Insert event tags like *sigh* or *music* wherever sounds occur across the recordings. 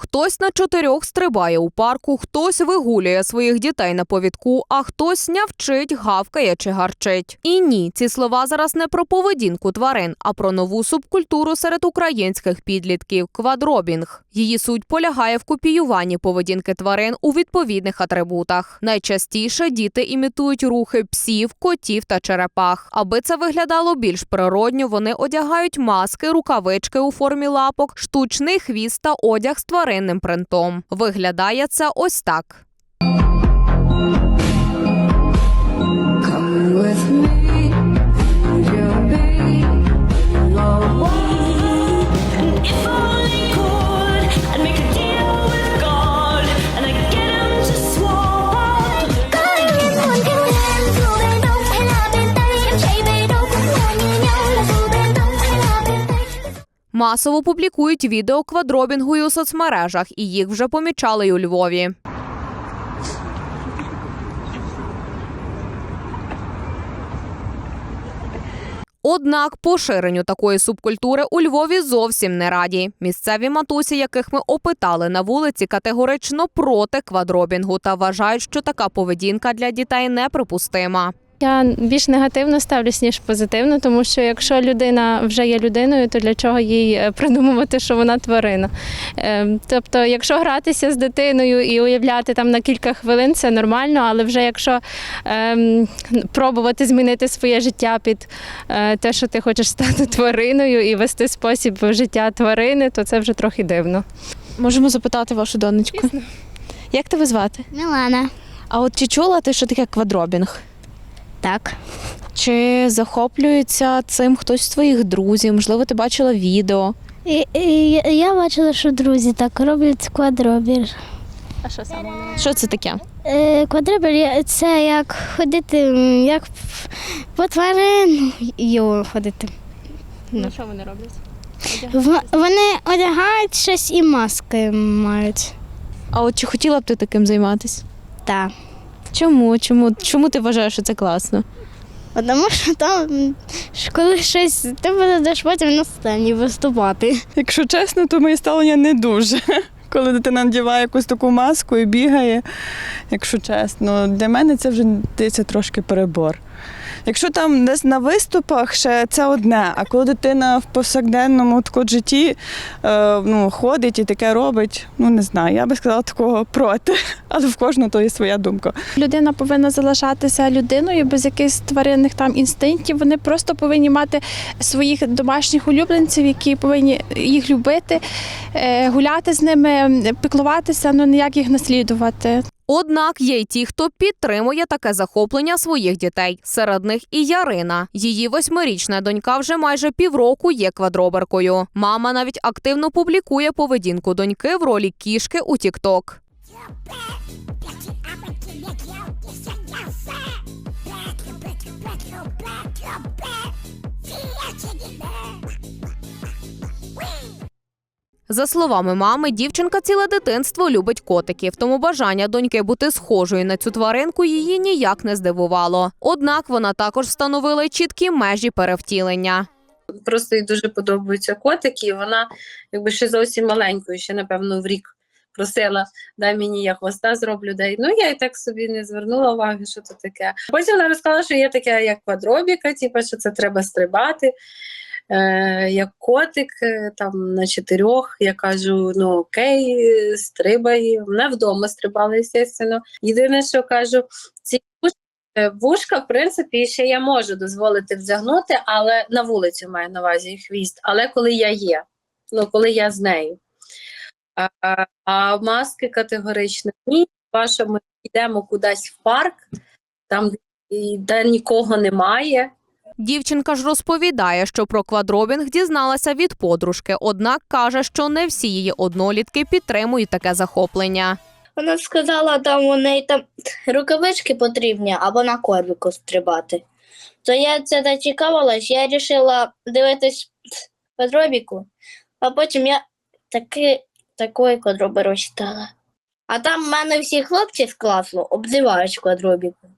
Хтось на чотирьох стрибає у парку, хтось вигулює своїх дітей на повідку, а хтось нявчить, гавкає чи гарчить. І ні, ці слова зараз не про поведінку тварин, а про нову субкультуру серед українських підлітків квадробінг. Її суть полягає в копіюванні поведінки тварин у відповідних атрибутах. Найчастіше діти імітують рухи псів, котів та черепах. Аби це виглядало більш природньо, вони одягають маски, рукавички у формі лапок, штучний хвіст та одяг з тваринним принтом. Виглядає це ось так. With me, Масово публікують відео квадробінгу у соцмережах, і їх вже помічали й у Львові. Однак поширенню такої субкультури у Львові зовсім не раді. Місцеві матусі, яких ми опитали на вулиці, категорично проти квадробінгу та вважають, що така поведінка для дітей неприпустима. Я більш негативно ставлюсь, ніж позитивно, тому що якщо людина вже є людиною, то для чого їй е, придумувати, що вона тварина? Е, Тобто, якщо гратися з дитиною і уявляти там на кілька хвилин, це нормально, але вже якщо ем, пробувати змінити своє життя під е, те, що ти хочеш стати твариною і вести спосіб життя тварини, то це вже трохи дивно. Можемо запитати вашу донечку. Як тебе звати? Мілана. А от чи чула ти, що таке квадробінг? Так. Чи захоплюється цим хтось з твоїх друзів? Можливо, ти бачила відео? І, і, я бачила, що друзі так роблять квадробір. А що саме? Що це таке? Е, квадробір це як ходити, як по твариною ходити. Ну, що вони роблять? В- Вони одягають щось і маски мають. А от чи хотіла б ти таким займатися? Так. Чому? Чому? Чому ти вважаєш, що це класно? Тому що там, що коли щось, ти будеш потім на сцені виступати. Якщо чесно, то моє ставлення не дуже. *laughs* Коли дитина надіває якусь таку маску і бігає, якщо чесно, для мене це вже здається трошки перебор. Якщо там десь на виступах, ще це одне, а коли дитина в повсякденному житті е, ну, ходить і таке робить, ну не знаю, я би сказала такого проти, *laughs* але в кожного то є своя думка. Людина повинна залишатися людиною без якихось тваринних там інстинктів. Вони просто повинні мати своїх домашніх улюбленців, які повинні їх любити, е, гуляти з ними, піклуватися, але ніяк їх наслідувати. Однак є й ті, хто підтримує таке захоплення своїх дітей. Серед них і Ярина. Її восьмирічна донька вже майже півроку є квадроберкою. Мама навіть активно публікує поведінку доньки в ролі кішки у Тікток. За словами мами, дівчинка ціле дитинство любить котиків, тому бажання доньки бути схожою на цю тваринку її ніяк не здивувало. Однак вона також встановила й чіткі межі перевтілення. просто їй дуже подобаються котики, і вона якби ще зовсім маленькою, ще напевно в рік просила, дай мені я хвоста зроблю. Дай. Ну я і так собі не звернула уваги, що це таке. Потім вона розказала, що є таке, як квадробіка, типу, що це треба стрибати. Е, як котик е, там на чотирьох, я кажу: ну окей, стрибай. Вона вдома стрибала, звісно. Єдине, що кажу, ці Е, Вушка, в принципі, ще я можу дозволити вдягнути, але на вулицю маю на увазі хвіст. Але коли я є, ну коли я з нею. А, а, маски категорично ні. Що ми йдемо кудись в парк, там де нікого немає. Дівчинка ж розповідає, що про квадробінг дізналася від подружки, однак каже, що не всі її однолітки підтримують таке захоплення. Вона сказала, там у неї там рукавички потрібні або на корбіку стрибати. То я це зацікавилась, я вирішила дивитись квадробіку, а потім я таки такою квадроберою стала. А там в мене всі хлопці з класу обзивають квадробіку.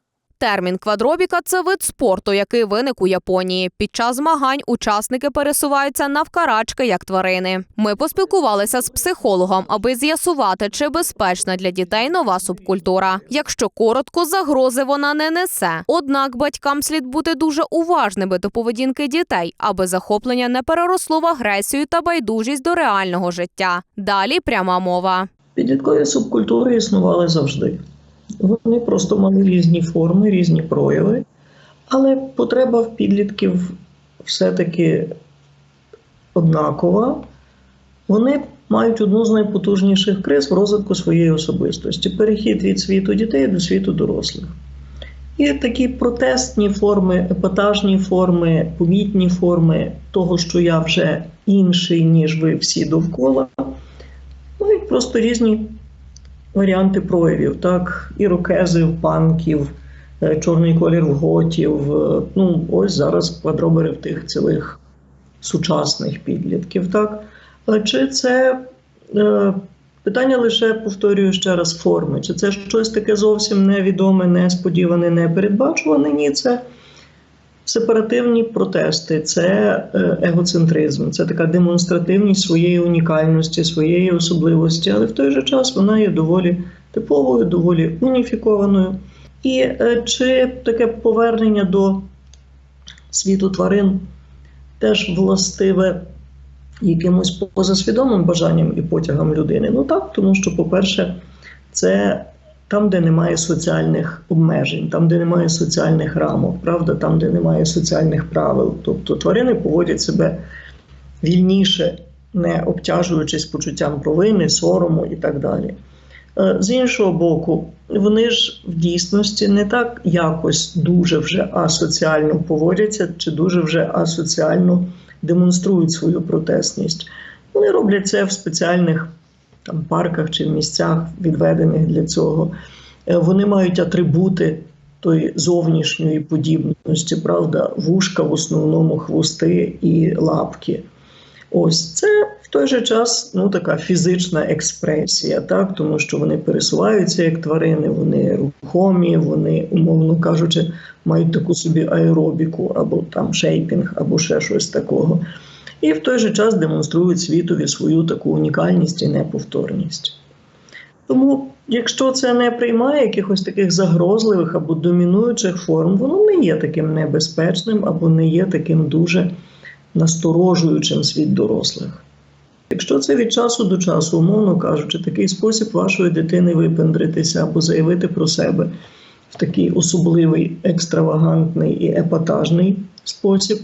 Термін квадробіка це вид спорту, який виник у Японії. Під час змагань учасники пересуваються навкарачки як тварини. Ми поспілкувалися з психологом, аби з'ясувати, чи безпечна для дітей нова субкультура. Якщо коротко, загрози вона не несе. Однак батькам слід бути дуже уважними до поведінки дітей, аби захоплення не переросло в агресію та байдужість до реального життя. Далі пряма мова. Підліткові субкультури існували завжди. Вони просто мали різні форми, різні прояви, але потреба в підлітків все-таки однакова. Вони мають одну з найпотужніших криз в розвитку своєї особистості перехід від світу дітей до світу дорослих. І такі протестні форми, епатажні форми, помітні форми того, що я вже інший, ніж ви всі довкола, мають просто різні варіанти проявів. Так, ірокезів, панків, е, чорний колір готів. е, Ну, ось зараз квадробери в тих цілих сучасних підлітків. Так? А Чи це е, питання лише, повторюю ще раз, форми? Чи це щось таке зовсім невідоме, несподіване, непередбачуване? Ні, це сепаративні протести, це е, егоцентризм, це така демонстративність своєї унікальності, своєї особливості, але в той же час вона є доволі типовою, доволі уніфікованою. І е, чи таке повернення до світу тварин теж властиве якимось позасвідомим бажанням і потягам людини? Ну так, тому що, по-перше, це там, де немає соціальних обмежень, там, де немає соціальних рамок, правда, там, де немає соціальних правил. Тобто тварини поводять себе вільніше, не обтяжуючись почуттям провини, сорому і так далі. Е, З іншого боку, вони ж в дійсності не так якось дуже вже асоціально поводяться чи дуже вже асоціально демонструють свою протестність. Вони роблять це в спеціальних там, парках чи в місцях, відведених для цього. Е, Вони мають атрибути тої зовнішньої подібності, правда, вушка в основному хвости і лапки. Ось це в той же час ну, така фізична експресія, так? тому що вони пересуваються як тварини, вони рухомі, вони, умовно кажучи, мають таку собі аеробіку, або там шейпінг, або ще щось такого. І в той же час демонструють світові свою таку унікальність і неповторність. Тому, якщо це не приймає якихось таких загрозливих або домінуючих форм, воно не є таким небезпечним або не є таким дуже насторожуючим світ дорослих. Якщо це від часу до часу, умовно кажучи, такий спосіб вашої дитини випендритися або заявити про себе в такий особливий, екстравагантний і епатажний спосіб,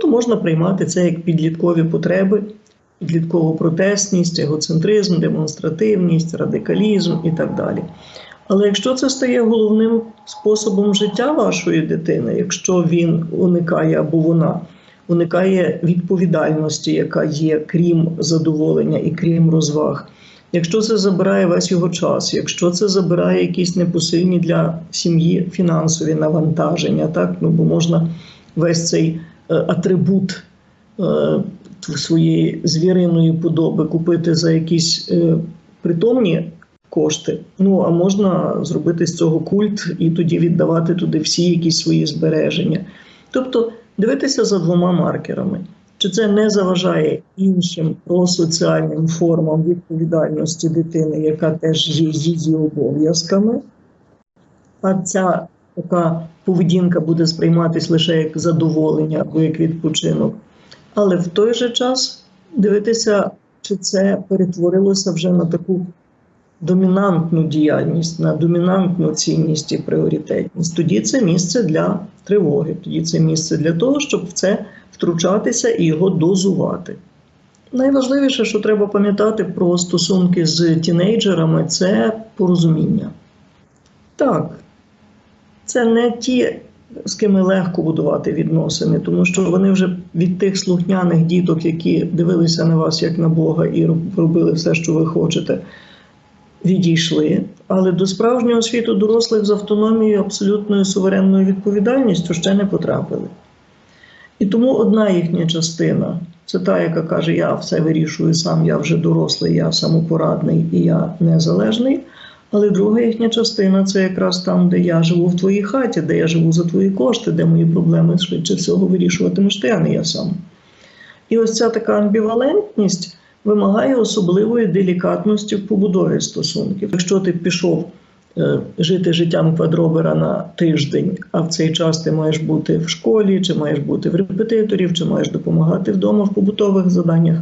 то можна приймати це як підліткові потреби, підліткову протестність, егоцентризм, демонстративність, радикалізм і так далі. Але якщо це стає головним способом життя вашої дитини, якщо він уникає або вона уникає відповідальності, яка є крім задоволення і крім розваг, якщо це забирає весь його час, якщо це забирає якісь непосильні для сім'ї фінансові навантаження, так ну бо можна весь цей атрибут е, своєї звіриної подоби купити за якісь е, притомні кошти. Ну а можна зробити з цього культ і тоді віддавати туди всі якісь свої збереження. Тобто дивитися за двома маркерами. Чи це не заважає іншим просоціальним формам відповідальності дитини, яка теж є її обов'язками, а ця така поведінка буде сприйматись лише як задоволення або як відпочинок. Але в той же час дивитися, чи це перетворилося вже на таку домінантну діяльність, на домінантну цінність і пріоритетність. Тоді це місце для тривоги, тоді це місце для того, щоб в це втручатися і його дозувати. Найважливіше, що треба пам'ятати про стосунки з тінейджерами, це порозуміння. Так, це не ті, з ким легко будувати відносини, тому що вони вже від тих слухняних діток, які дивилися на вас як на Бога і робили все, що ви хочете, відійшли. Але до справжнього світу дорослих з автономією, абсолютною суверенною відповідальністю ще не потрапили. І тому одна їхня частина це та, яка каже: Я все вирішую сам, я вже дорослий, я самопорадний і я незалежний. Але друга їхня частина це якраз там, де я живу в твоїй хаті, де я живу за твої кошти, де мої проблеми швидше всього вирішуватимеш ти, а не я сам. І ось ця така амбівалентність вимагає особливої делікатності в побудові стосунків. Якщо ти пішов е, жити життям квадробера на тиждень, а в цей час ти маєш бути в школі, чи маєш бути в репетиторів, чи маєш допомагати вдома в побутових заданнях,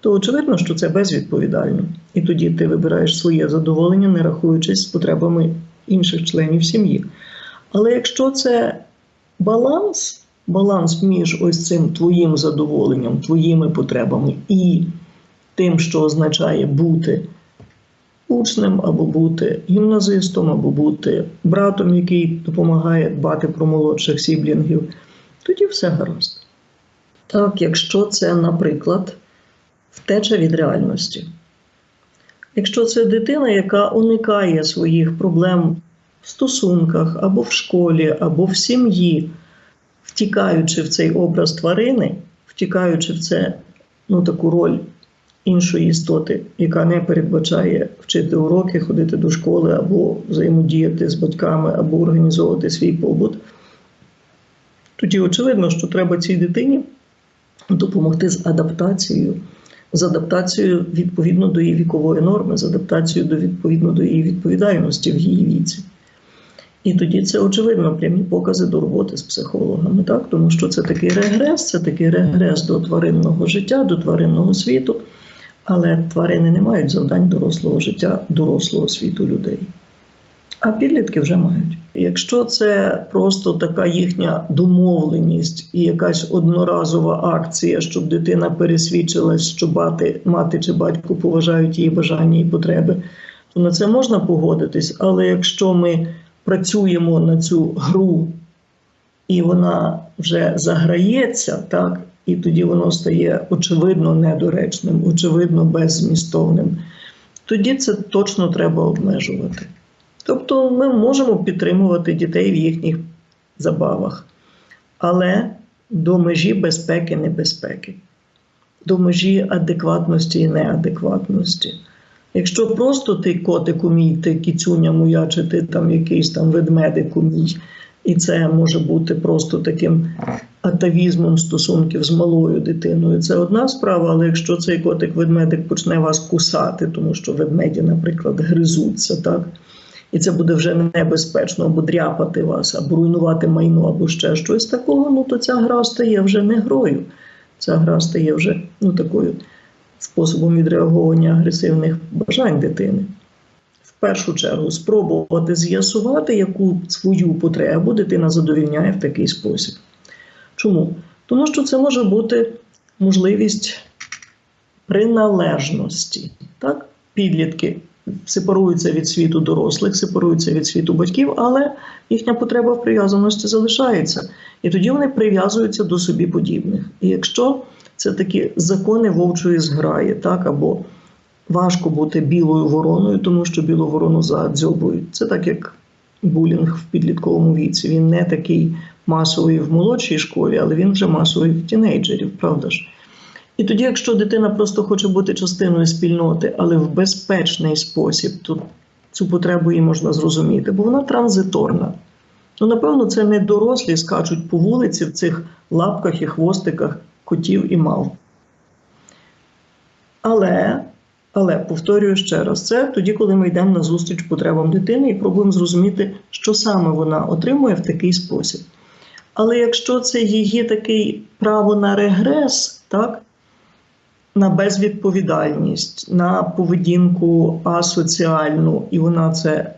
то очевидно, що це безвідповідально. І тоді ти вибираєш своє задоволення, не рахуючись з потребами інших членів сім'ї. Але якщо це баланс, баланс між ось цим твоїм задоволенням, твоїми потребами і тим, що означає бути учнем, або бути гімназистом, або бути братом, який допомагає дбати про молодших сіблінгів, тоді все гаразд. Так, якщо це, наприклад, втеча від реальності. Якщо це дитина, яка уникає своїх проблем в стосунках або в школі, або в сім'ї, втікаючи в цей образ тварини, втікаючи в це ну, таку роль іншої істоти, яка не передбачає вчити уроки, ходити до школи, або взаємодіяти з батьками, або організовувати свій побут, тоді очевидно, що треба цій дитині допомогти з адаптацією, з адаптацією відповідно до її вікової норми, з адаптацією до відповідно до її відповідальності в її віці. І тоді це очевидно прямі покази до роботи з психологами, так? тому що це такий регрес, це такий регрес до тваринного життя, до тваринного світу. Але тварини не мають завдань дорослого життя, дорослого світу людей. А підлітки вже мають. Якщо це просто така їхня домовленість і якась одноразова акція, щоб дитина пересвідчилась, що бати, мати чи батько поважають її бажання і потреби, то на це можна погодитись. Але якщо ми працюємо на цю гру і вона вже заграється, так, і тоді воно стає очевидно недоречним, очевидно беззмістовним, тоді це точно треба обмежувати. Тобто ми можемо підтримувати дітей в їхніх забавах, але до межі безпеки небезпеки, до межі адекватності і неадекватності. Якщо просто ти котику мій, ти кіцюня моя, чи ти там якийсь там ведмедику мій, і це може бути просто таким атавізмом стосунків з малою дитиною, це одна справа. Але якщо цей котик-ведмедик почне вас кусати, тому що ведмеді, наприклад, гризуться, так? І це буде вже небезпечно, або дряпати вас, або руйнувати майно, або ще щось такого, ну то ця гра стає вже не грою. Ця гра стає вже ну, такою способом відреагування агресивних бажань дитини. В першу чергу спробувати з'ясувати, яку свою потребу дитина задовільняє в такий спосіб. Чому? Тому що це може бути можливість приналежності. Так? Підлітки сепаруються від світу дорослих, сепаруються від світу батьків, але їхня потреба в прив'язаності залишається. І тоді вони прив'язуються до собі подібних. І якщо це такі закони вовчої зграї, так, або важко бути білою вороною, тому що білу ворону задзьобують. Це так як булінг в підлітковому віці. Він не такий масовий в молодшій школі, але він вже масовий в тінейджерів, правда ж? І тоді, якщо дитина просто хоче бути частиною спільноти, але в безпечний спосіб, то цю потребу їй можна зрозуміти, бо вона транзиторна. Ну, напевно, це не дорослі скачуть по вулиці в цих лапках і хвостиках котів і мав. Але, але повторюю ще раз, це тоді, коли ми йдемо на зустріч потребам дитини і пробуємо зрозуміти, що саме вона отримує в такий спосіб. Але якщо це її такий право на регрес, так, на безвідповідальність, на поведінку асоціальну, і вона це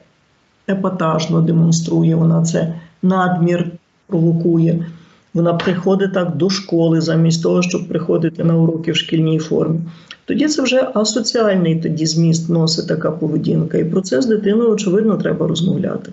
епатажно демонструє, вона це надмір провокує. Вона приходить так до школи, замість того, щоб приходити на уроки в шкільній формі. Тоді це вже асоціальний тоді зміст носить така поведінка. І про це з дитиною, очевидно, треба розмовляти.